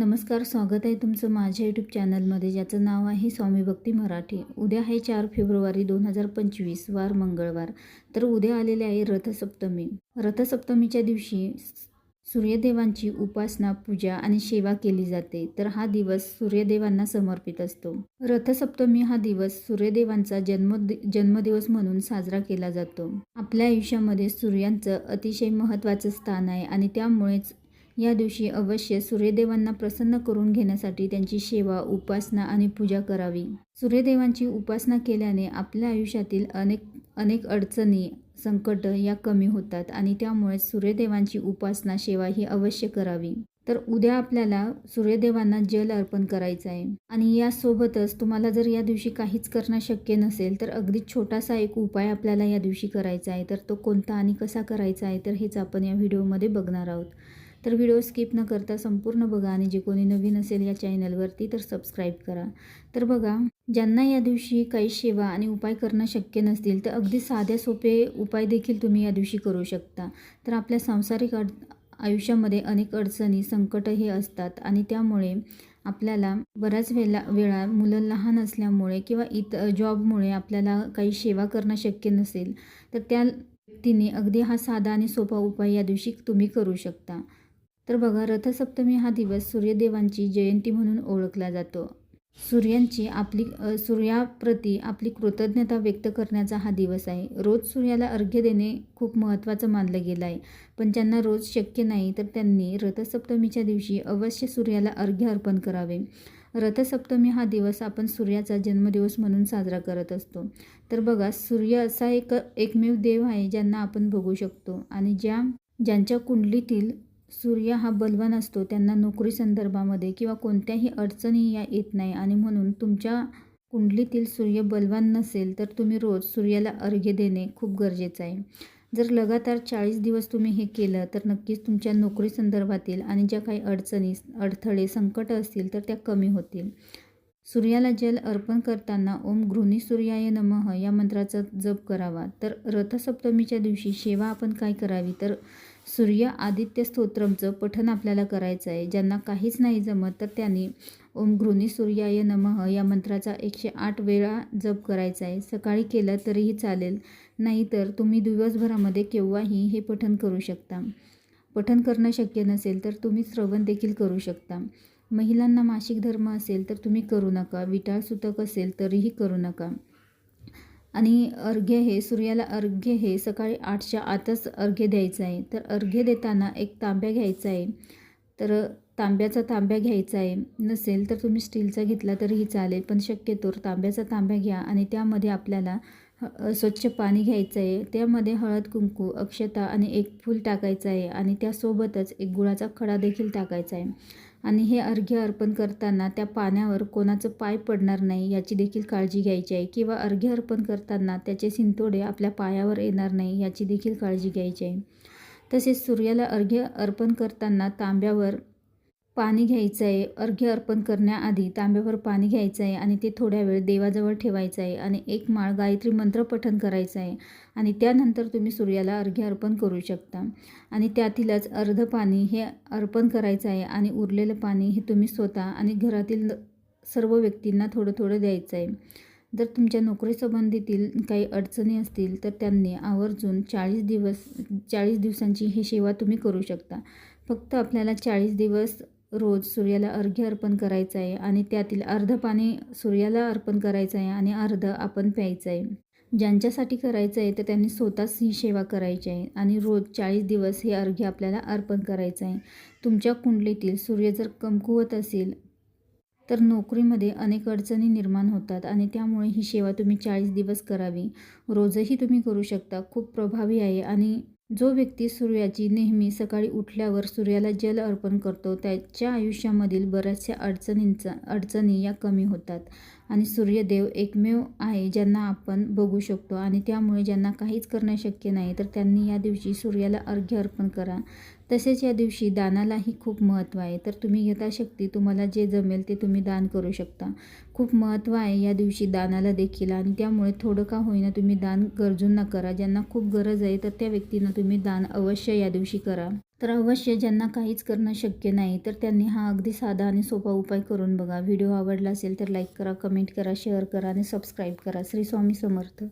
नमस्कार स्वागत आहे तुमचं माझ्या यूट्यूब चॅनलमध्ये ज्याचं नाव आहे स्वामी भक्ती मराठी. उद्या आहे चार फेब्रुवारी दोन हजार पंचवीस वार मंगळवार. तर उद्या आलेले आहे रथसप्तमी. रथसप्तमीच्या दिवशी सूर्यदेवांची उपासना पूजा आणि सेवा केली जाते. तर हा दिवस सूर्यदेवांना समर्पित असतो. रथसप्तमी हा दिवस सूर्यदेवांचा जन्म जन्मदिवस म्हणून साजरा केला जातो. आपल्या आयुष्यामध्ये सूर्यांचं अतिशय महत्त्वाचं स्थान आहे आणि त्यामुळेच या दिवशी अवश्य सूर्यदेवांना प्रसन्न करून घेण्यासाठी त्यांची सेवा उपासना आणि पूजा करावी. सूर्यदेवांची उपासना केल्याने आपल्या आयुष्यातील अनेक अनेक अडचणी संकट या कमी होतात आणि त्यामुळे सूर्यदेवांची उपासना सेवा ही अवश्य करावी. तर उद्या आपल्याला सूर्यदेवांना जल अर्पण करायचं आहे. आणि यासोबतच तुम्हाला जर या दिवशी काहीच करणं शक्य नसेल तर अगदी छोटासा एक उपाय आपल्याला या दिवशी करायचा आहे. तर तो कोणता आणि कसा करायचा आहे तर हेच आपण या व्हिडिओमध्ये बघणार आहोत. तर व्हिडिओ स्किप न करता संपूर्ण बघा आणि जे कोणी नवीन असेल या चॅनलवरती तर सबस्क्राईब करा. तर बघा ज्यांना या दिवशी काही सेवा आणि उपाय करणं शक्य नसतील तर अगदी साध्या सोपे उपाय देखील तुम्ही या दिवशी करू शकता. तर आपल्या सांसारिक अड आयुष्यामध्ये अनेक अडचणी संकट हे असतात आणि त्यामुळे आपल्याला बऱ्याच वेळा वेळा मुलं लहान असल्यामुळे किंवा इतर जॉबमुळे आपल्याला काही सेवा करणं शक्य नसेल तर त्या व्यक्तीने अगदी हा साधा आणि सोपा उपाय या दिवशी तुम्ही करू शकता. तर बघा रथसप्तमी हा दिवस सूर्यदेवांची जयंती म्हणून ओळखला जातो. सूर्यांची आपली सूर्याप्रती आपली कृतज्ञता व्यक्त करण्याचा हा दिवस आहे. रोज सूर्याला अर्घ्य देणे खूप महत्त्वाचं मानलं गेलं आहे. पण ज्यांना रोज शक्य नाही तर त्यांनी रथसप्तमीच्या दिवशी अवश्य सूर्याला अर्घ्य अर्पण करावे. रथसप्तमी हा दिवस आपण सूर्याचा जन्मदिवस म्हणून साजरा करत असतो. तर बघा सूर्य असा एक एकमेव देव आहे ज्यांना आपण बघू शकतो. आणि ज्या ज्यांच्या कुंडलीतील सूर्य हा बलवान असतो त्यांना नोकरी संदर्भामध्ये किंवा कोणत्याही अडचणी या येत नाही. आणि म्हणून तुमच्या कुंडलीतील सूर्य बलवान नसेल तर तुम्ही रोज सूर्याला अर्घ्य देणे खूप गरजेचं आहे. जर लगातार चाळीस दिवस तुम्ही हे केलं तर नक्कीच तुमच्या नोकरी संदर्भातील आणि ज्या काही अडचणी अडथळे संकट असतील तर त्या कमी होतील. सूर्याला जल अर्पण करताना ओम गृहिणी सूर्याय नमः या मंत्राचा जप करावा. तर रथसप्तमीच्या दिवशी सेवा आपण काय करावी? तर सूर्य आदित्य स्तोत्रमचं पठण आपल्याला करायचं आहे. ज्यांना काहीच नाही जमत तर त्यांनी ओम घृणी सूर्याय नमः या मंत्राचा एकशे आठ वेळा जप करायचा आहे. सकाळी केलं तरीही चालेल नाहीतर तुम्ही दिवसभरामध्ये केव्हाही हे पठण करू शकता. पठण करणं शक्य नसेल तर तुम्ही श्रवण देखील करू शकता. महिलांना मासिक धर्म असेल तर तुम्ही करू नका. विटाळ सुतक असेल तरीही करू नका. आणि अर्घ्य हे सूर्याला अर्घ्य हे सकाळी आठच्या आतच अर्घ्य द्यायचं आहे. तर अर्घ्य देताना एक तांब्या घ्यायचा आहे. तर तांब्याचा तांब्या घ्यायचा आहे. नसेल तर तुम्ही स्टीलचा घेतला तरीही चालेल पण शक्यतोर तांब्याचा तांब्या घ्या आणि त्यामध्ये आपल्याला स्वच्छ पाणी घ्यायचं आहे. त्यामध्ये हळद कुंकू अक्षता आणि एक फूल टाकायचं आहे आणि त्यासोबतच एक गुळाचा खडा देखील टाकायचा आहे. आणि हे अर्घ्य अर्पण करताना त्या पाण्यावर कोणाचं पाय पडणार नाही याची देखील काळजी घ्यायची आहे. किंवा अर्घ्य अर्पण करताना त्याचे सिंतोडे आपल्या पायावर येणार नाही याची देखील काळजी घ्यायची आहे. तसेच सूर्याला अर्घ्य अर्पण करताना तांब्यावर पाणी घ्यायचं आहे अर्घ्य अर्पण करण्याआधी तांब्यावर पाणी घ्यायचं आहे आणि ते थोड्या वेळ देवाजवळ ठेवायचं आहे आणि एक माळ गायत्री मंत्र पठण करायचं आहे आणि त्यानंतर तुम्ही सूर्याला अर्घ्य अर्पण करू शकता. आणि त्यातीलच अर्ध पाणी हे अर्पण करायचं आहे आणि उरलेलं पाणी हे तुम्ही स्वतः आणि घरातील सर्व व्यक्तींना थोडं थोडं द्यायचं आहे जर तुमच्या नोकरीसंबंधीतील काही अडचणी असतील तर त्यांनी आवर्जून चाळीस दिवस चाळीस दिवसांची ही सेवा तुम्ही करू शकता. फक्त आपल्याला चाळीस दिवस रोज सूर्याला अर्घ्य अर्पण करायचं आहे आणि त्यातील अर्ध पाणी सूर्याला अर्पण करायचं आहे आणि अर्ध आपण प्यायचं आहे. ज्यांच्यासाठी करायचं आहे तर त्यांनी स्वतःच ही सेवा करायची आहे आणि रोज चाळीस दिवस हे अर्घ्य आपल्याला अर्पण करायचं आहे. तुमच्या कुंडलीतील सूर्य जर कमकुवत असेल तर नोकरीमध्ये अनेक अडचणी निर्माण होतात आणि त्यामुळे ही सेवा तुम्ही चाळीस दिवस करावी. रोजही तुम्ही करू शकता. खूप प्रभावी आहे आणि जो व्यक्ती सूर्याची नेहमी सकाळी उठल्यावर सूर्याला जल अर्पण करतो त्याच्या आयुष्यामधील बऱ्याचशा अडचणींचा अडचणी या कमी होतात. आणि सूर्यदेव एकमेव आहे ज्यांना आपण बघू शकतो. आणि त्यामुळे ज्यांना काहीच करणं शक्य नाही तर त्यांनी या दिवशी सूर्याला अर्घ्य अर्पण करा. तसेच या दिवशी दानालाही खूप महत्त्व आहे. तर तुम्ही यथाशक्ती तुम्हाला जे जमेल ते तुम्ही दान करू शकता. खूप महत्त्व आहे या दिवशी दानाला देखील. आणि त्यामुळे थोडं का होईना तुम्ही दान गरजूंना करा. ज्यांना खूप गरज आहे तर त्या व्यक्तींना तुम्ही दान अवश्य या दिवशी करा. तर अवश्य ज्यांना काहीच करणं शक्य नाही तर त्यांनी हा अगदी साधा आणि सोपा उपाय करून बघा. व्हिडिओ आवडला असेल तर लाईक करा कमेंट करा शेअर करा आणि सबस्क्राईब करा. श्री स्वामी समर्थ.